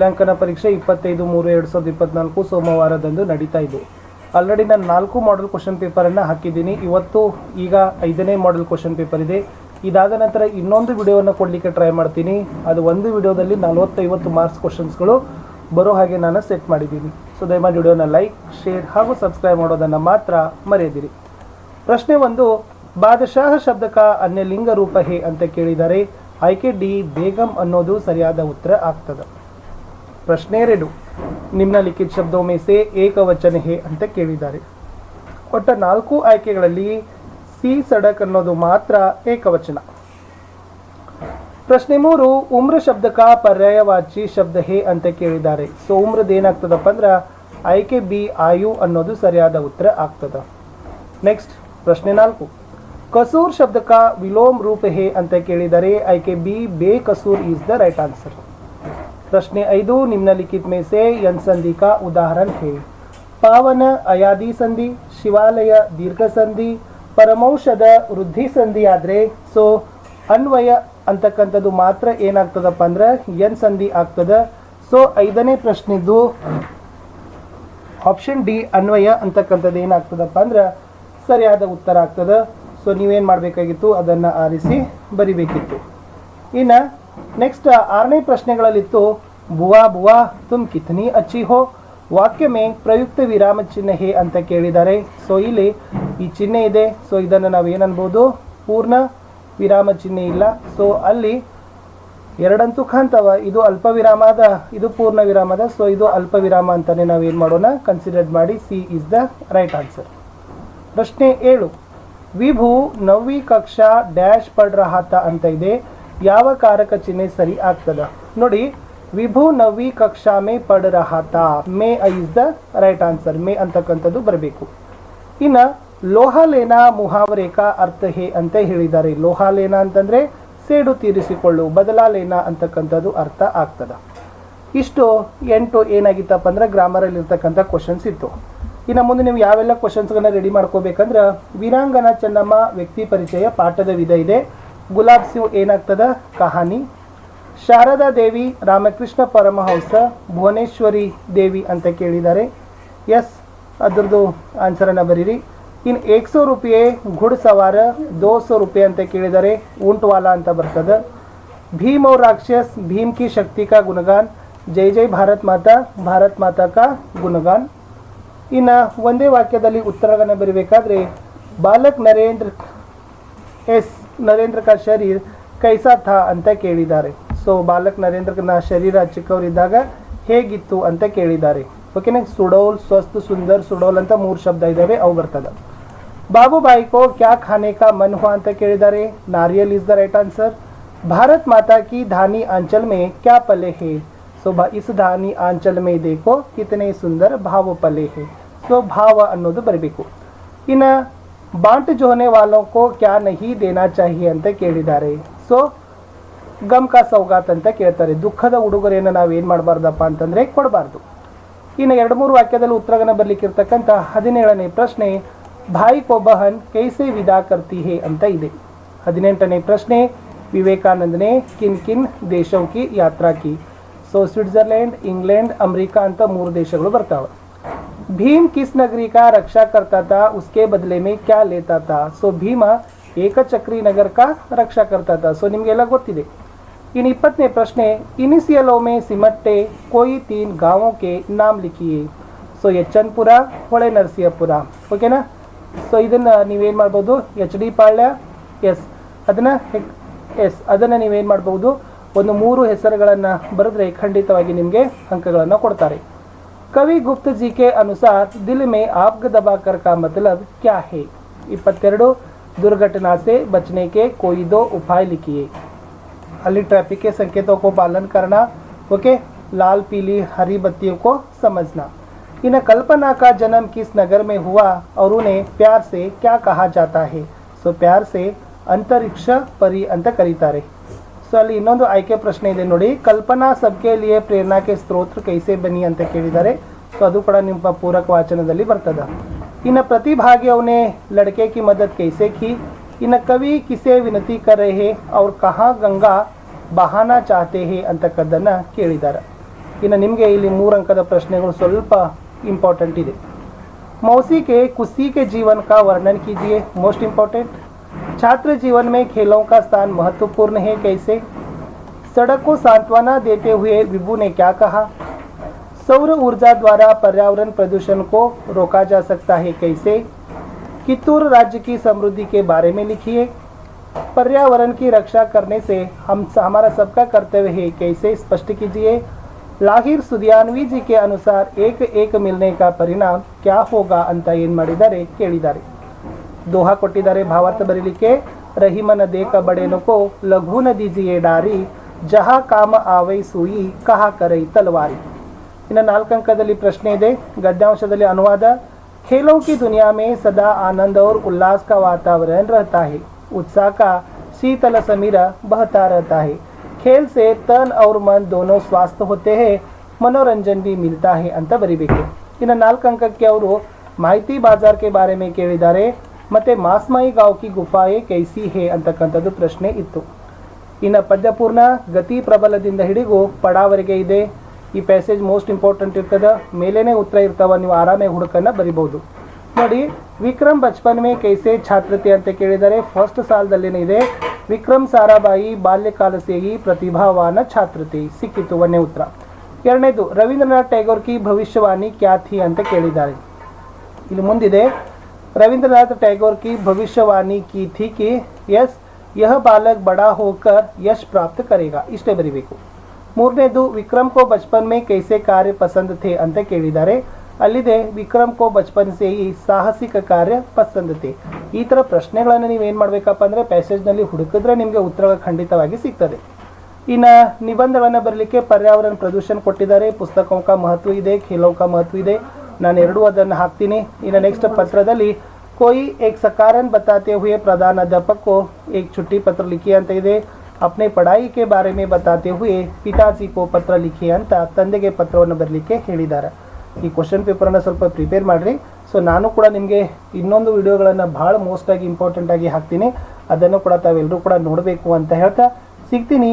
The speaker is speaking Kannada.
ಮೂಲ್ಯಾಂಕನ ಪರೀಕ್ಷೆ ಇಪ್ಪತ್ತೈದು ಮೂರು ಎರಡು ಸಾವಿರದ ಇಪ್ಪತ್ನಾಲ್ಕು ಸೋಮವಾರದಂದು ನಡೀತಾ ಇದೆ. ಆಲ್ರೆಡಿ ನಾನು ನಾಲ್ಕು ಮಾಡೆಲ್ ಕ್ವಶನ್ ಪೇಪರನ್ನು ಹಾಕಿದ್ದೀನಿ. ಇವತ್ತು ಈಗ ಐದನೇ ಮಾಡೆಲ್ ಕ್ವಶನ್ ಪೇಪರ್ ಇದೆ. ಇದಾದ ನಂತರ ಇನ್ನೊಂದು ವಿಡಿಯೋವನ್ನು ಕೊಡಲಿಕ್ಕೆ ಟ್ರೈ ಮಾಡ್ತೀನಿ. ಅದು ಒಂದು ವಿಡಿಯೋದಲ್ಲಿ ನಲವತ್ತೈವತ್ತು ಮಾರ್ಕ್ಸ್ ಕ್ವಶನ್ಸ್ಗಳು ಬರೋ ಹಾಗೆ ನಾನು ಸೆಟ್ ಮಾಡಿದ್ದೀನಿ. ಸೊ ದಯಮಾಡಿ ವಿಡಿಯೋನ ಲೈಕ್ ಶೇರ್ ಹಾಗೂ ಸಬ್ಸ್ಕ್ರೈಬ್ ಮಾಡೋದನ್ನು ಮಾತ್ರ ಮರೆಯದಿರಿ. ಪ್ರಶ್ನೆ ಒಂದು, ಬಾದಶಾಹ ಶಬ್ದಕ ಅನ್ಯ ಲಿಂಗ ರೂಪ ಹೇ ಅಂತ ಕೇಳಿದರೆ, ಆಯ್ಕೆ ಡಿ, ಬೇಗಂ ಅನ್ನೋದು ಸರಿಯಾದ ಉತ್ತರ ಆಗ್ತದೆ. ಪ್ರಶ್ನೆ ಎರಡು. ನಿಮ್ಮ ಲಿಖಿತ ಮೇ ಸೆ ಏಕವಚನ ಹೇ ಅಂತ ಕೇಳಿದ್ದಾರೆ. ಒಟ್ಟ ನಾಲ್ಕು ಆಯ್ಕೆಗಳಲ್ಲಿ ಸಿ ಸಡಕ್ ಅನ್ನೋದು ಮಾತ್ರ ಏಕವಚನ. ಪ್ರಶ್ನೆ ಮೂರು, ಉಮ್ರ ಶಬ್ದಕ ಪರ್ಯಾಯವಾಚಿ ಶಬ್ದ ಹೇ ಅಂತ ಕೇಳಿದ್ದಾರೆ. ಸೊ, ಉಮ್ರದ್ ಏನಾಗ್ತದಪ್ಪ ಅಂದ್ರೆ ಆಯ್ಕೆ ಬಿ ಆಯು ಅನ್ನೋದು ಸರಿಯಾದ ಉತ್ತರ ಆಗ್ತದ. ನೆಕ್ಸ್ಟ್, ಪ್ರಶ್ನೆ ನಾಲ್ಕು. ಕಸೂರ್ ಶಬ್ದಕ ವಿಲೋಮ ರೂಪ ಹೇ ಅಂತ ಕೇಳಿದರೆ ಆಯ್ಕೆ ಬಿ, ಬೇ ಕಸೂರ್ ಈಸ್ ದ ರೈಟ್ ಆನ್ಸರ್. ಪ್ರಶ್ನೆ ಐದು ನಿಮ್ನಲಿಖಿತ ಮೇ ಸೆ ಯನ್ ಸಂಧಿ ಕಾ ಉದಾಹರಣ ಹೇ. ಪಾವನ ಅಯಾದಿ ಸಂಧಿ, ಶಿವಾಲಯ ದೀರ್ಘ ಸಂಧಿ, ಪರಮೌಷಧ ವೃದ್ಧಿ ಸಂಧಿ ಆದರೆ, ಸೊ, ಅನ್ವಯ ಅಂತಕ್ಕಂಥದ್ದು ಮಾತ್ರ ಏನಾಗ್ತದಪ್ಪ ಅಂದ್ರೆ, ಎನ್ ಸಂಧಿ ಆಗ್ತದ. ಸೊ, ಐದನೇ ಪ್ರಶ್ನೆದ್ದು ಆಪ್ಷನ್ ಡಿ, ಅನ್ವಯ ಅಂತಕ್ಕಂಥದ್ದು ಏನಾಗ್ತದಪ್ಪ ಅಂದ್ರೆ, ಸರಿಯಾದ ಉತ್ತರ ಆಗ್ತದ. ಸೊ, ನೀವೇನು ಮಾಡಬೇಕಾಗಿತ್ತು? ಅದನ್ನು ಆರಿಸಿ ಬರಿಬೇಕಿತ್ತು. ಇನ್ನು ನೆಕ್ಸ್ಟ್ ಆರನೇ ಪ್ರಶ್ನೆಗಳಲ್ಲಿತ್ತು, ಬುವಾ ಬುವಾ ತುಮ್ ಕಿತ್ನಿ ಅಚ್ಚಿ ಹೋ? ವಾಕ್ಯ ಮೇ ಪ್ರಯುಕ್ತ ವಿರಾಮ ಚಿಹ್ನೆ ಹೇ ಅಂತ ಕೇಳಿದ್ದಾರೆ. ಸೊ ಇಲ್ಲಿ ಈ ಚಿಹ್ನೆ ಇದೆ. ಸೊ ಇದನ್ನು ನಾವು ಏನನ್ಬೋದು? ಪೂರ್ಣ ವಿರಾಮ ಚಿಹ್ನೆ ಇಲ್ಲ. ಸೊ ಅಲ್ಲಿ ಎರಡಂತೂ ಕಾಣ್ತಾವ. ಇದು ಅಲ್ಪ ವಿರಾಮ ಅದ ಇದು ಪೂರ್ಣ ವಿರಾಮದ. ಸೊ ಇದು ಅಲ್ಪ ವಿರಾಮ ಅಂತಲೇ ನಾವು ಏನು ಮಾಡೋಣ? ಕನ್ಸಿಡರ್ ಮಾಡಿ. C is the right answer ಪ್ರಶ್ನೆ ಏಳು. ವಿಭು ನವ್ವಿ ಕಕ್ಷಾ ಡ್ಯಾಶ್ ಪಡ್ ರಹಾತ ಅಂತ ಇದೆ. ಯಾವ ಕಾರಕ ಚಿಹ್ನೆ ಸರಿ ಆಗ್ತದ? ನೋಡಿ, ವಿಭು ನವಿ ಕಕ್ಷಾ ಮೇ ಪಡ ರಹಾತ ಮೇ ಇಸ್ ದ ರೈಟ್ ಆನ್ಸರ್ ಮೇ ಅಂತಕ್ಕಂಥದ್ದು ಬರಬೇಕು. ಇನ್ನ, ಲೋಹಾಲೇನ ಮುಹಾವರೇಕ ಅರ್ಥ ಹೇ ಅಂತ ಹೇಳಿದ್ದಾರೆ. ಲೋಹಾಲೇನ ಅಂತಂದ್ರೆ ಸೇಡು ತೀರಿಸಿಕೊಳ್ಳು, ಬದಲಾಲೇನ ಅಂತಕ್ಕಂಥದ್ದು ಅರ್ಥ ಆಗ್ತದ. ಇಷ್ಟು ಎಂಟು ಏನಾಗಿತ್ತಪ್ಪ ಅಂದ್ರೆ ಗ್ರಾಮರಲ್ಲಿ ಇರ್ತಕ್ಕಂಥ ಕ್ವಶನ್ಸ್ ಇತ್ತು. ಇನ್ನು ಮುಂದೆ ನೀವು ಯಾವೆಲ್ಲ ಕ್ವಶನ್ಸ್ಗಳನ್ನ ರೆಡಿ ಮಾಡ್ಕೋಬೇಕಂದ್ರೆ, ವೀರಾಂಗನ ಚೆನ್ನಮ್ಮ ವ್ಯಕ್ತಿ ಪರಿಚಯ ಪಾಠದ ವಿಧ ಇದೆ. ಗುಲಾಬ್ ಸಿಂಗ್ ಏನಾಗ್ತದ? ಕಹಾನಿ. ಶಾರದಾ ದೇವಿ, ರಾಮಕೃಷ್ಣ ಪರಮಹಂಸ, ಭುವನೇಶ್ವರಿ ದೇವಿ ಅಂತ ಕೇಳಿದ್ದಾರೆ. ಎಸ್ ಅದರದು ಆನ್ಸರನ್ನು ಬರೀರಿ. ಇನ್ನು ಏಕ್ ಸೌ ರೂಪಾಯಿ ಗುಡ್ ಸವಾರ, ದೋ ಸೌ ರೂಪಾಯಿ ಅಂತ ಕೇಳಿದರೆ ಊಂಟ್ವಾಲ ಅಂತ ಬರ್ತದ. ಭೀಮ್ ಅವ್ರ ರಾಕ್ಷಸ್, ಭೀಮ್ ಕಿ ಶಕ್ತಿ ಕಾ ಗುಣಗಾನ್. ಜೈ ಜೈ ಭಾರತ್ ಮಾತಾ ಭಾರತ್ ಮಾತಾ ಕಾ ಗುಣಗಾನ್. ಇನ್ನು ಒಂದೇ ವಾಕ್ಯದಲ್ಲಿ ಉತ್ತರವನ್ನು ಬರೀಬೇಕಾದ್ರೆ, ಬಾಲಕ್ ನರೇಂದ್ರ ಎಸ್ ನರೇಂದ್ರಕ ಶರೀರ ಶರೀರ್ ಕೈಸಾ ಥಾ ಅಂತ ಕೇಳಿದ್ದಾರೆ. ಸೊ ಬಾಲಕ್ ನರೇಂದ್ರನ ಶರೀರ ಚಿಕ್ಕವರಿದ್ದಾಗ ಹೇಗಿತ್ತು ಅಂತ ಕೇಳಿದ್ದಾರೆ. ಓಕೆ ನಂಗೆ ಸುಡೋಲ್ ಸ್ವಸ್ಥ ಸುಂದರ್, ಸುಡೋಲ್ ಅಂತ ಮೂರು ಶಬ್ದ ಇದ್ದಾವೆ ಅವು ಬರ್ತದೆ. ಬಾಬುಭಾಯಿ ಕೋ ಕ್ಯಾ ಖಾನೆ ಕಾ ಮನ್ ಹುವಾ ಅಂತ ಕೇಳಿದ್ದಾರೆ. ನಾರಿಯಲ್ is the right answer. Bharat Mata ಕಿ ಧಾನಿ ಆಂಚಲ್ ಮೇ ಕ್ಯಾ ಪಲೆ ಹೇ? ಸೊ ಇಸ್ ಧಾನಿ ಆಂಚಲ್ ಮೇ ದೇಖೋ ಕಿತನೆ ಸುಂದರ್ ಭಾವ ಪಲೆ ಹೇ? ಸೊ ಭಾವ ಅನ್ನೋದು ಬರಬೇಕು. ಇನ್ನು ಬಾಂಟ್ ಜೋನೆ ವಾಲೋ ಕೋ ಕ್ಯಾ ನಹಿ ದೇನಾ ಚಾಹಿಯೆ ಅಂತ ಕೇಳಿದ್ದಾರೆ ಸೊ ಗಮ್ ಕಾ ಸೌಗಾತ್ ಅಂತ ಕೇಳ್ತಾರೆ ದುಃಖದ ಉಡುಗೊರೆಯನ್ನು ನಾವು ಏನು ಮಾಡಬಾರ್ದಪ್ಪ ಅಂತಂದರೆ ಕೊಡಬಾರ್ದು ಇನ್ನು ಎರಡು ಮೂರು ವಾಕ್ಯದಲ್ಲಿ ಉತ್ತರಗನ ಬರಲಿಕ್ಕಿರ್ತಕ್ಕಂಥ ಹದಿನೇಳನೇ ಪ್ರಶ್ನೆ ಭಾಯಿ ಕೋ ಬಹನ್ ಕೈಸೆ ವಿದಾ ಕರ್ತಿ ಹೇ ಅಂತ ಇದೆ ಹದಿನೆಂಟನೇ ಪ್ರಶ್ನೆ ವಿವೇಕಾನಂದ ने किन किन ದೇಶೋं की ಯಾತ್ರಾ ಕಿ ಸೊ ಸ್ವಿಟ್ಜರ್ಲೆಂಡ್ ಇಂಗ್ಲೆಂಡ್ ಅಮೆರಿಕಾ ಅಂತ ಮೂರು ದೇಶಗಳು ಬರ್ತಾವೆ ಭೀಮ್ ಕಿಸ್ ನಗರಿ का रक्षा करता था उसके बदले में क्या लेता था ಸೊ ಭೀಮ ಏಕಚಕ್ರಿ ನಗರ का ರಕ್ಷಾ करता था ಸೊ ನಿಮಗೆಲ್ಲ ಗೊತ್ತಿದೆ ಇನ್ನು ಇಪ್ಪತ್ತನೇ ಪ್ರಶ್ನೆ ಇನಿಸಿಯಲ್ ಮೇ ಸಿಮಟ್ಟೆ ಕೋಯಿ ತೀನ್ ಗಾಂವೋ ಕೆ ನಾಮ್ ಲಿಖಿಯೇ ಸೊ ಎಚ್ಚನ್ಪುರ ಹೊಳೆ ನರಸಿಂಹಪುರ ಓಕೆನಾ ಸೊ ಇದನ್ನು ನೀವೇನು ಮಾಡ್ಬೋದು ಎಚ್ ಡಿ ಪಾಳ್ಯ ಎಸ್ ಅದನ್ನು ಎಸ್ ಅದನ್ನು ನೀವೇನು ಮಾಡ್ಬೋದು ಒಂದು ಮೂರು ಹೆಸರುಗಳನ್ನು ಬರೆದ್ರೆ ಖಂಡಿತವಾಗಿ ನಿಮಗೆ ಅಂಕಗಳನ್ನು ಕೊಡ್ತಾರೆ कवि गुप्त जी के अनुसार दिल में आग दबाकर का मतलब क्या है? इपत्तेरडो, दुर्घटना से बचने के कोई दो उपाय लिखिए। अली ट्रैफ़िक के संकेतों को पालन करना, ओके? लाल, पीली, हरी बत्तियों को समझना। इन कल्पना का जन्म किस नगर में हुआ और उन्हें प्यार से क्या कहा जाता है? सो प्यार से अंतरिक्ष परि अंत करिता तारे ಸೊ ಅಲ್ಲಿ ಇನ್ನೊಂದು ಆಯ್ಕೆ ಪ್ರಶ್ನೆ ಇದೆ ನೋಡಿ. ಕಲ್ಪನಾ ಸಬ್ಕೆ ಪ್ರೇರಣಾ ಪ್ರೇರಣಾಕ್ಕೆ ಸ್ತೋತ್ರ ಕೈಸೆ ಬನ್ನಿ ಅಂತ ಕೇಳಿದ್ದಾರೆ. ಸೊ ಅದು ಕೂಡ ನಿಮ್ಮ ಪೂರಕ ವಾಚನದಲ್ಲಿ ಬರ್ತದ. ಇನ್ನು ಪ್ರತಿಭಾಗ್ಯವನೇ ಲಡ್ಕೆ ಕಿ ಮದತ್ ಕೈಸೆ ಕಿ. ಇನ್ನ ಕವಿ ಕಿಸೆ ವಿನತಿ ಕರೆ ಹೇ ಅವ್ರ ಕಹಾ ಗಂಗಾ ಬಹಾನ ಚಾತೆ ಹೇ ಅಂತಕ್ಕದ್ದನ್ನ ಕೇಳಿದ್ದಾರೆ ಇನ್ನು ನಿಮಗೆ ಇಲ್ಲಿ ಮೂರು ಅಂಕದ ಪ್ರಶ್ನೆಗಳು ಸ್ವಲ್ಪ ಇಂಪಾರ್ಟೆಂಟ್ ಇದೆ. ಮೌಸಿಗೆ ಕುಸಿಗೆ ಜೀವನ ಕಾ ವರ್ಣನ್ ಕೀಜಿಯೇ ಮೋಸ್ಟ್ ಇಂಪಾರ್ಟೆಂಟ್ छात्र जीवन में खेलों का स्थान महत्वपूर्ण है कैसे सड़क को सांत्वना देते हुए विभू ने क्या कहा सौर ऊर्जा द्वारा पर्यावरण प्रदूषण को रोका जा सकता है कैसे कित्तूर राज्य की समृद्धि के बारे में लिखिए पर्यावरण की रक्षा करने से हम हमारा सबका कर्तव्य है कैसे स्पष्ट कीजिए लाहिर सुदियानवी जी के अनुसार एक एक मिलने का ಪರಿಣಾಮ क्या होगा ಅಂತ ಏನು ಮಾಡಿದ್ದಾರೆ ಕೇಳಿದ್ದಾರೆ ದೋಹಾ ಕೊಟ್ಟಿದ್ದಾರೆ ಭಾವಾರ್ಥ ಬರೀಲಿಕ್ಕೆ ರಹಿಮನ ದೇಕ ಬಡೇನಕೋ ಲಘು ನ ದೀಜಿಯೇ ಡಾರಿ ಜಹಾ ಕಾಮ ಆವೈ ಸೂಯಿ ಕಹಾ ಕರೈ ತಲವಾರಿ ಇನ್ನು ನಾಲ್ಕು ಅಂಕದಲ್ಲಿ ಪ್ರಶ್ನೆ ಇದೆ ಗದ್ಯಾಂಶದಲ್ಲಿ ಅನುವಾದ खेलों की दुनिया में सदा आनंद और उल्लास का वातावरण रहता है उत्साह का शीतल समीरा बहता रहता है खेल से तन और मन दोनों स्वस्थ होते हैं ಮನೋರಂಜನ್ ಬಿ ಮಿಲ್ತಾ ಹೇ ಅಂತ ಬರಿಬೇಕು ಇನ್ನು ನಾಲ್ಕು ಅಂಕಕ್ಕೆ ಅವರು ಮಾಹಿತಿ ಬಾಜಾರ್ಕೆ ಬಾರೆ ಮೇ ಕೇಳಿದ್ದಾರೆ ಮತ್ತೆ ಮಾಸ್ಮಾಯಿ ಗಾಂವ್ ಕಿ ಗುಫಾಯೆ ಕೈಸಿ ಹೇ ಅಂತಕ್ಕಂಥದ್ದು ಪ್ರಶ್ನೆ ಇತ್ತು. ಇನ್ನು ಪದ್ಯಪೂರ್ಣ ಗತಿ ಪ್ರಬಲದಿಂದ ಹಿಡಿದು ಪಡಾವರೆಗೆ ಇದೆ. ಈ ಪ್ಯಾಸೇಜ್ ಮೋಸ್ಟ್ ಇಂಪಾರ್ಟೆಂಟ್ ಇರ್ತದೆ. ಮೇಲೇನೆ ಉತ್ತರ ಇರ್ತಾವ. ನೀವು ಆರಾಮೇ ಹುಡುಕನ್ನ ಬರಿಬಹುದು ನೋಡಿ, ವಿಕ್ರಮ್ ಬಚ್ಪನ್ ಮೇ ಕೈಸೆ ಛಾತ್ರತೆ ಅಂತ ಕೇಳಿದರೆ ಫಸ್ಟ್ ಸಾಲದಲ್ಲಿನೇ ಇದೆ, ವಿಕ್ರಮ್ ಸಾರಾಬಾಯಿ ಬಾಲ್ಯಕಾಲ ಸೇಗಿ ಪ್ರತಿಭಾವಾನ ಛಾತ್ರತೆ ಸಿಕ್ಕಿತು ಒಂದನೇ ಉತ್ತರ. ಎರಡನೇದು, ರವೀಂದ್ರನಾಥ್ ಟ್ಯಾಗೋರ್ ಕಿ ಭವಿಷ್ಯವಾಣಿ ಖ್ಯಾತಿ ಅಂತ ಕೇಳಿದ್ದಾರೆ. ಇಲ್ಲಿ ಮುಂದಿದೆ रविंद्रनाथ टैगोर की भविष्यवाणी की थी कि यस यह बालक बड़ा होकर यश प्राप्त करेगा ಇಷ್ಟೇ ಬರಿಬೇಕು ಮೂರನೇದು ವಿಕ್ರಮ್ ಕೋ ಬಚ್ಪನ್ ಮೇ ಕೈಸೆ ಕಾರ್ಯ ಪಸಂದ್ ಥೇ ಅಂತ ಕೇಳಿದ್ದಾರೆ ಅಲ್ಲಿದೆ ವಿಕ್ರಮ್ ಕೋ ಬಚ್ಪನ್ ಸೇ ಈ ಸಾಹಸಿಕ ಕಾರ್ಯ ಪಸಂದ್ ಥೇ ಈ ಥರ ಪ್ರಶ್ನೆಗಳನ್ನು ನೀವೇನು ಮಾಡಬೇಕಪ್ಪ ಅಂದರೆ ಪ್ಯಾಸೇಜ್ನಲ್ಲಿ ಹುಡುಕಿದ್ರೆ ನಿಮಗೆ ಉತ್ತರ ಖಂಡಿತವಾಗಿ ಸಿಗ್ತದೆ ಇನ್ನು ನಿಬಂಧಗಳನ್ನು ಬರಲಿಕ್ಕೆ ಪರ್ಯಾವರಣ ಪ್ರದೂಷಣ ಕೊಟ್ಟಿದ್ದಾರೆ ಪುಸ್ತಕಂ ಕಾ ಮಹತ್ವ ಇದೆ ಖೇಲೋ ಕಾ ಮಹತ್ವ ಇದೆ ನಾನು ಎರಡೂ ಅದನ್ನು ಹಾಕ್ತೀನಿ. ಇನ್ನು ನೆಕ್ಸ್ಟ್ ಪತ್ರದಲ್ಲಿ, ಕೋಯಿ ಏಕ್ ಸಕಾರನ್ ಬತಾತೆ ಹುಯೆ ಪ್ರಧಾನ ಅಧ್ಯಾಪಕೋ ಏಕ್ ಚುಟ್ಟಿ ಪತ್ರ ಲಿಖಿ ಅಂತ ಇದೆ. ಅಪ್ನೆ ಪಡಾಯಿಕೆ ಬಾರೆ ಮೇ ಬತಾತೆ ಹುಯೆ, ಪಿತಾಜಿ ಕೋ ಪತ್ರ ಲಿಖಿ ಅಂತ ತಂದೆಗೆ ಪತ್ರವನ್ನು ಬರಲಿಕ್ಕೆ ಹೇಳಿದ್ದಾರೆ. ಈ ಕ್ವಶನ್ ಪೇಪರನ್ನು ಸ್ವಲ್ಪ ಪ್ರಿಪೇರ್ ಮಾಡಿರಿ. ಸೊ ನಾನು ಕೂಡ ನಿಮಗೆ ಇನ್ನೊಂದು ವಿಡಿಯೋಗಳನ್ನು ಭಾಳ ಮೋಸ್ಟಾಗಿ ಇಂಪಾರ್ಟೆಂಟಾಗಿ ಹಾಕ್ತೀನಿ. ಅದನ್ನು ಕೂಡ ತಾವೆಲ್ಲರೂ ಕೂಡ ನೋಡಬೇಕು ಅಂತ ಹೇಳ್ತಾ ಸಿಗ್ತೀನಿ.